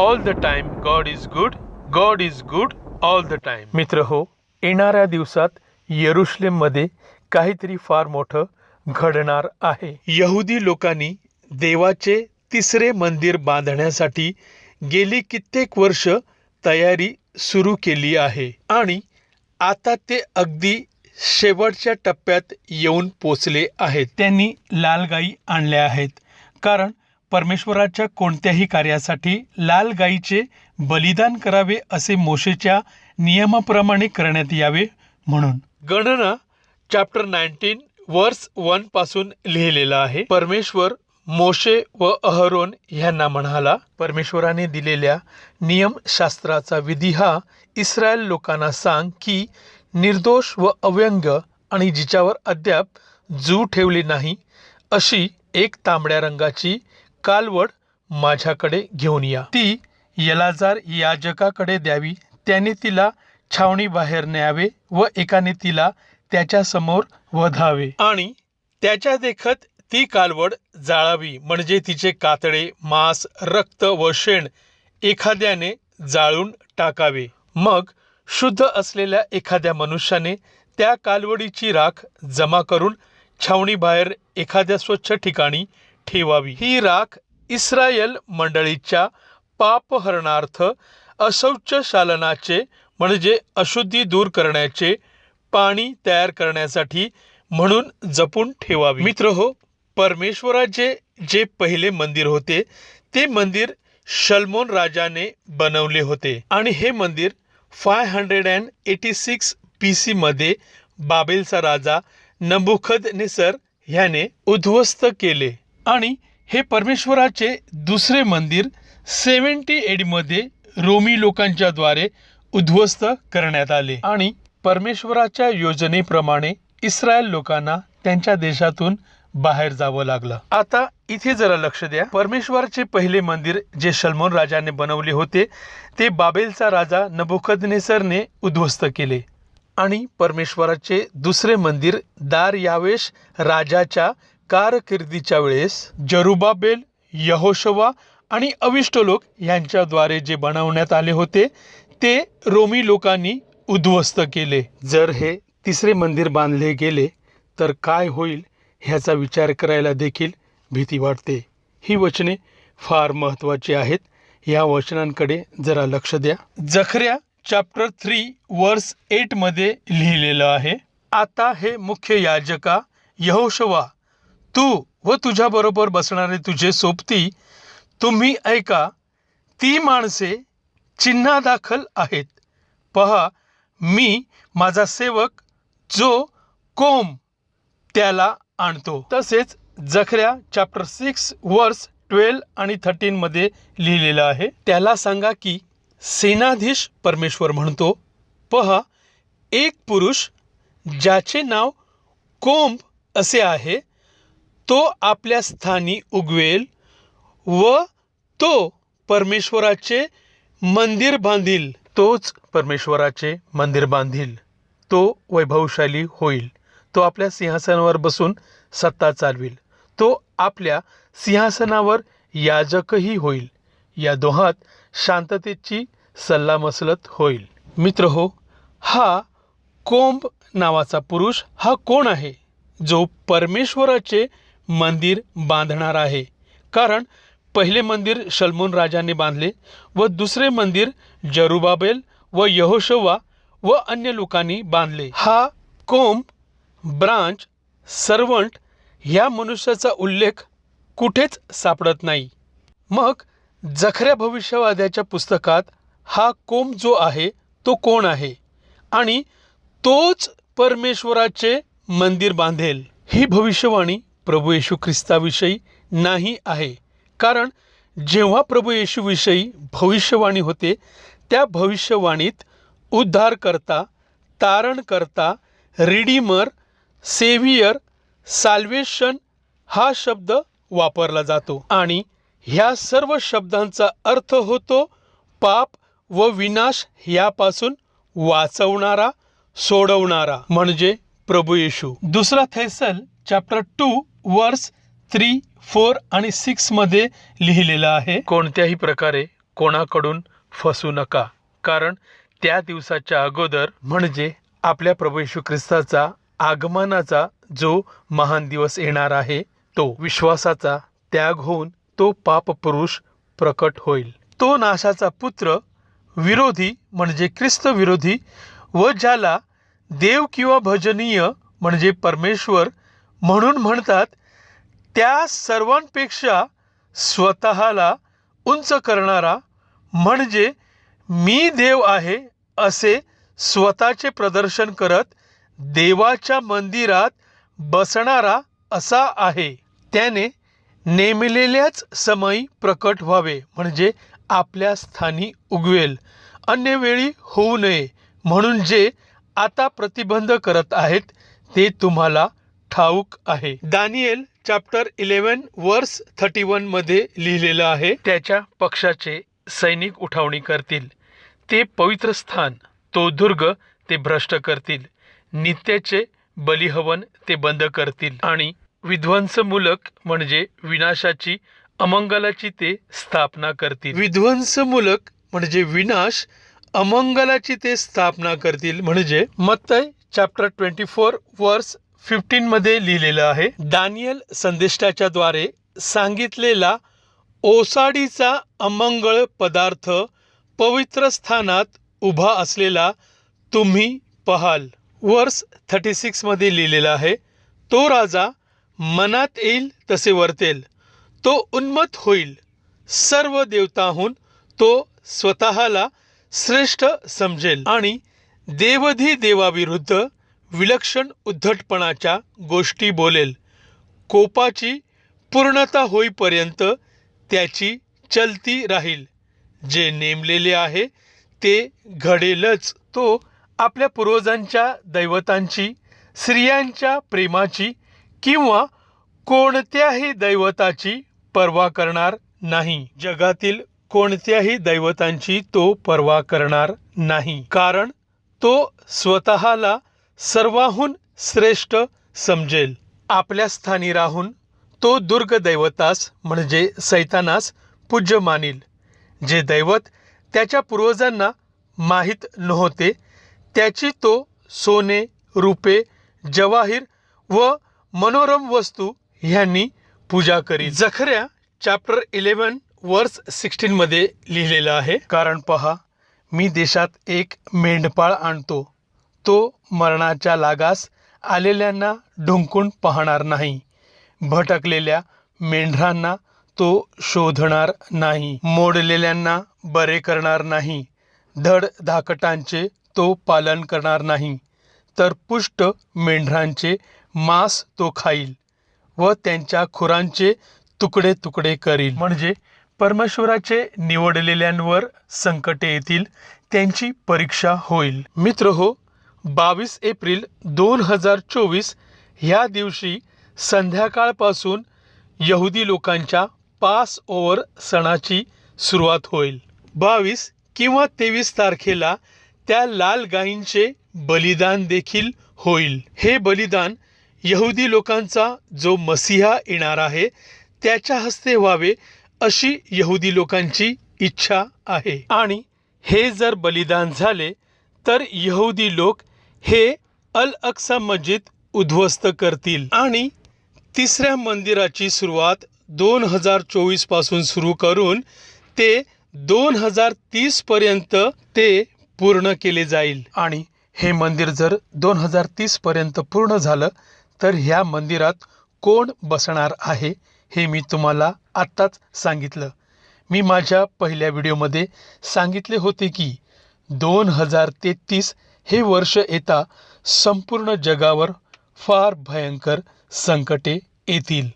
All the time God is good God is good all the time मित्र हो येणाऱ्या दिवसात येरुशलेममध्ये काहीतरी फार मोठं घडणार आहे. यहुदी लोकांनी देवाचे तिसरे मंदिर बांधण्यासाठी गेली कित्येक वर्ष तयारी सुरू केली आहे. आणि आता ते अगदी शेवटच्या टप्प्यात येऊन पोचले आहेत. त्यांनी लाल गाई आणल्या आहेत. कारण परमेश्वराच्या कोणत्याही कार्यासाठी लाल गाईचे बलिदान करावे असे मोशेच्या नियमाप्रमाणे करण्यात यावे म्हणून. गणना चॅप्टर नाईन्टीन वर्स वनपासून लिहिलेलं आहे. परमेश्वर मोशे व अहरोन यांना म्हणाला परमेश्वराने दिलेल्या नियमशास्त्राचा विधी हा इस्रायल लोकांना सांग की निर्दोष व अव्यंग आणि जिच्यावर अद्याप जू ठेवली नाही अशी एक तांबड्या रंगाची कालवड माझ्याकडे घेऊन या. ती यलाजार याजकाकडे द्यावी. त्याने तिला छावणी बाहेर न्यावे व एकाने तिला त्याच्यासमोर वधावे. आणि त्याच्या देखत ती कालवड जाळावी. म्हणजे तिचे कातडे मांस रक्त व शेण एखाद्याने जाळून टाकावे. मग शुद्ध असलेल्या एखाद्या मनुष्याने त्या कालवडीची राख जमा करून छावणी बाहेर एखाद्या स्वच्छ ठिकाणी ठेवावी. ही राख इस्रायल मंडळीच्या पापहरणार्थ अशौच शालनाचे म्हणजे अशुद्धी दूर करण्याचे पाणी तयार करण्यासाठी म्हणून जपून ठेवावी. मित्र हो परमेश्वराचे जे पहिले मंदिर होते ते मंदिर शल्मोन राजाने बनवले होते. आणि हे मंदिर five hundred and eighty six B C मध्ये बाबेलचा राजा नबुखद नेसर ह्याने उद्ध्वस्त केले. आणि हे परमेश्वराचे दुसरे मंदिर सेव्हन्टी एडी मध्ये रोमी लोकांच्या द्वारे उद्ध्वस्त करण्यात आले. आणि परमेश्वराच्या योजनेप्रमाणे इस्रायल लोकांना त्यांच्या देशातून बाहेर जावं लागलं. आता इथे जरा लक्ष द्या. परमेश्वरचे पहिले मंदिर जे सलमोन राजाने बनवले होते ते बाबेलचा राजा नबुकदनेसरने उद्ध्वस्त केले. आणि परमेश्वराचे दुसरे मंदिर दार यावेश राजाच्या कारकिर्दीच्या वेळेस जरुबाबेल यहोशवा आणि अविष्ट लोक यांच्याद्वारे जे बनवण्यात आले होते ते रोमी लोकांनी उद्ध्वस्त केले. जर हे तिसरे मंदिर बांधले गेले तर काय होईल ह्याचा विचार करायला देखील भीती वाटते. ही वचने फार महत्त्वाची आहेत. या वचनांकडे जरा लक्ष द्या. जखऱ्या चॅप्टर थ्री वर्स एटमध्ये लिहिलेलं आहे आता हे मुख्य याजका यहोशवा तू व तुझ्याबरोबर बसणारे तुझे सोबती तुम्ही ऐका ती माणसे चिन्हादाखल आहेत. पहा मी माझा सेवक जो कोम त्याला आणतो. तसेच जखऱ्या चॅप्टर सिक्स वर्स ट्वेल्व आणि थर्टीनमध्ये लिहिलेलं आहे. त्याला सांगा की सेनाधीश परमेश्वर म्हणतो पहा एक पुरुष ज्याचे नाव कोंब असे आहे तो आपल्या स्थानी उगवेल व तो परमेश्वराचे मंदिर बांधील. तोच परमेश्वराचे मंदिर बांधील. तो वैभवशाली होईल. तो आपल्या सिंहासनावर बसून सत्ता चालवेल. तो आपल्या सिंहासनावर याजकही होईल. या दोहात शांततेची सल्लामसलत होईल. मित्र हो हा कोंब नावाचा पुरुष हा कोण आहे? जो परमेश्वराचे मंदिर बांधणार आहे. कारण पहिले मंदिर शल्मोन राजाने बांधले व दुसरे मंदिर जरुबाबेल व यहोशवा व अन्य लोकांनी बांधले. हा कोंब ब्रांच सर्वंट ह्या मनुष्याचा उल्लेख कुठेच सापडत नाही. मग जखऱ्या भविष्यवाद्याच्या पुस्तकात हा कोंब जो आहे तो कोण आहे? आणि तोच परमेश्वराचे मंदिर बांधेल. ही भविष्यवाणी प्रभू येशू ख्रिस्ताविषयी नाही आहे. कारण जेव्हा प्रभू येशूविषयी भविष्यवाणी होते त्या भविष्यवाणीत उद्धारकर्ता तारणकर्ता रिडीमर सेव्हियर साल्वेशन हा शब्द वापरला जातो. आणि ह्या सर्व शब्दांचा अर्थ होतो पाप व विनाश यापासून वाचवणारा सोडवणारा. म्हणजे प्रभू येशू. दुसरा थैसल chapter two verse three four आणि सिक्समध्ये लिहिलेलं आहे. कोणत्याही प्रकारे कोणाकडून फसू नका. कारण त्या दिवसाच्या अगोदर म्हणजे आपल्या प्रभू येशू ख्रिस्ताचा आगमनाचा जो महान दिवस येणार आहे तो विश्वासाचा त्याग होऊन तो पाप पुरुष प्रकट होईल. तो नाशाचा पुत्र विरोधी म्हणजे ख्रिस्त विरोधी व ज्याला देव किंवा भजनीय म्हणजे परमेश्वर म्हणून म्हणतात त्या सर्वांपेक्षा स्वतःला उंच करणारा म्हणजे मी देव आहे असे स्वतःचे प्रदर्शन करत देवाच्या मंदिरात बसणारा असा आहे. त्याने नेमलेल्याच समयी प्रकट व्हावे म्हणजे आपल्या स्थानी उगवेल. अन्य वेळी होऊ नये म्हणून जे आता प्रतिबंध करत आहेत ते तुम्हाला ठाऊक आहे. दानिएल चॅप्टर इलेवन वर्स थर्टी वनमध्ये लिहिलेलं आहे त्याच्या पक्षाचे सैनिक उठावणी करतील. ते पवित्र स्थान तो दुर्ग ते भ्रष्ट करतील. नित्याचे बलिहवन ते बंद करतील. आणि विध्वंसमूलक म्हणजे विनाशाची अमंगलाची ते स्थापना करतील. विध्वंसमूलक म्हणजे विनाश अमंगलाची ते स्थापना करतील म्हणजे मत्तय chapter twenty four verse fifteen मध्ये लिहिलेलं आहे. दानियल संदेष्टाच्या द्वारे सांगितलेला ओसाडीचा अमंगळ पदार्थ पवित्र स्थानात उभा असलेला तुम्ही पहाल. वर्स थर्टी सिक्समध्ये लिहिलेला आहे तो राजा मनात येईल तसे वर्तेल. तो उन्मत होईल. सर्व देवताहून तो स्वतःला श्रेष्ठ समजेल. आणि देवधी देवाविरुद्ध विलक्षण उद्धटपणाच्या गोष्टी बोलेल. कोपाची पूर्णता होईपर्यंत त्याची चलती राहील. जे नेमलेले आहे ते घडेलच. तो आपल्या पूर्वजांच्या दैवतांची स्त्रियांच्या प्रेमाची किंवा कोणत्याही दैवताची पर्वा करणार नाही. जगातील कोणत्याही दैवतांची तो पर्वा करणार नाही. कारण तो स्वतःला सर्वाहून श्रेष्ठ समजेल. आपल्या स्थानी राहून तो दुर्ग दैवतास म्हणजे सैतानास पूज्य मानील. जे दैवत त्याच्या पूर्वजांना माहीत नव्हते त्याची तो सोने रुपे जवाहीर व मनोरम वस्तू ह्यांनी पूजा करी जखऱ्या चॅप्टर इलेवन वर्स सिक्स्टीनमध्ये लिहिलेलं आहे कारण पहा मी देशात एक मेंढपाळ आणतो. तो मरणाच्या लागास आलेल्यांना ढुंकून पाहणार नाही. भटकलेल्या मेंढरांना तो शोधणार नाही. मोडलेल्यांना बरे करणार नाही. धड धाकटांचे तो पालन करणार नाही. तर पुष्ट मेंढरांचे मांस तो खाईल व त्यांच्या खुरांचे तुकडे तुकडे करील. म्हणजे परमेश्वराचे निवडलेल्यांवर संकटे येतील त्यांची परीक्षा होईल. मित्र हो बावीस एप्रिल दोन हजार चोवीस ह्या दिवशी संध्याकाळपासून यहुदी लोकांच्या पास ओव्हर सणाची सुरुवात होईल. बावीस किंवा तेवीस तारखेला त्या लाल गायींचे बलिदान देखील होईल. हे बलिदान यहुदी लोकांचा जो मसीहा येणार आहे त्याच्या हस्ते व्हावे अशी यहुदी लोकांची इच्छा आहे. आणि हे जर बलिदान झाले तर यहुदी लोक हे अल अक्सा मस्जिद उद्ध्वस्त करतील. आणि तिसऱ्या मंदिराची सुरुवात दोन हजार चोवीसपासून सुरू करून ते दोन हजार तीस पर्यंत ते पूर्ण केले जाईल. आणि हे मंदिर जर दोन हजार तीस पर्यंत पूर्ण झालं तर ह्या मंदिरात कोण बसणार आहे हे मी तुम्हाला आत्ताच सांगितलं. मी माझ्या पहिल्या व्हिडिओमध्ये सांगितले होते की दोन हजार तेहतीस हे वर्ष येता संपूर्ण जगावर फार भयंकर संकटे येतील.